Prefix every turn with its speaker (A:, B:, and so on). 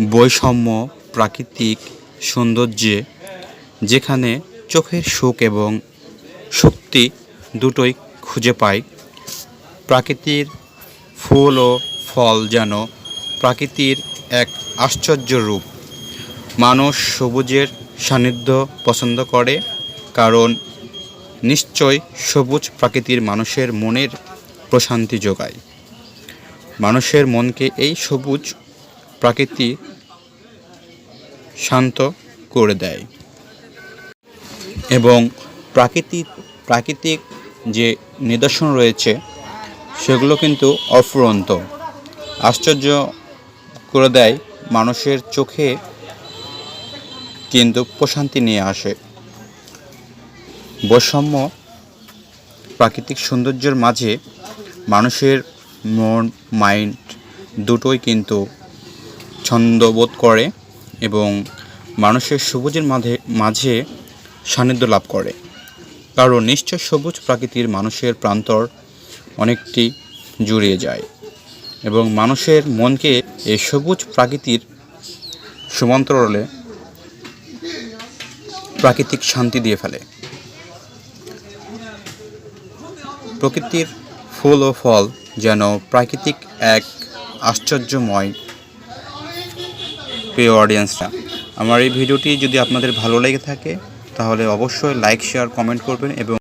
A: বৈষম্য, প্রাকৃতিক সৌন্দর্যে, যেখানে চোখের সুখ এবং শক্তি দুটোই খুঁজে পাই প্রাকৃতির ফুল ও ফল যেন প্রাকৃতির এক আশ্চর্য রূপ। মানুষ সবুজের সান্নিধ্য পছন্দ করে, কারণ নিশ্চয় সবুজ প্রাকৃতির মানুষের মনের প্রশান্তি যোগায়। মানুষের মনকে এই সবুজ প্রাকৃতি শান্ত করে দেয়। এবং প্রাকৃতিক প্রাকৃতিক যে নিদর্শন রয়েছে, সেগুলো কিন্তু অফুরন্ত, আশ্চর্য করে দেয়, মানুষের চোখে কিন্তু প্রশান্তি নিয়ে আসে। বৈষম্য প্রাকৃতিক সৌন্দর্যের মাঝে মানুষের মন মাইন্ড দুটোই কিন্তু ছন্দবোধ করে এবং মানুষের সবুজের মাঝে মাঝে সান্নিধ্য লাভ করে। কারণ নিশ্চয় সবুজ প্রাকৃতির মানুষের প্রান্তর অনেকটি জুড়িয়ে যায় এবং মানুষের মনকে এই সবুজ প্রাকৃতির সমান্তরালে প্রাকৃতিক শান্তি দিয়ে ফেলে। প্রকৃতির ফুল ও ফল যেন প্রাকৃতিক এক আশ্চর্যময় প্রিয় অডিয়েন্সরা আমার এই ভিডিওটি যদি আপনাদের ভালো লেগে থাকে, তাহলে অবশ্যই লাইক শেয়ার কমেন্ট করবেন এবং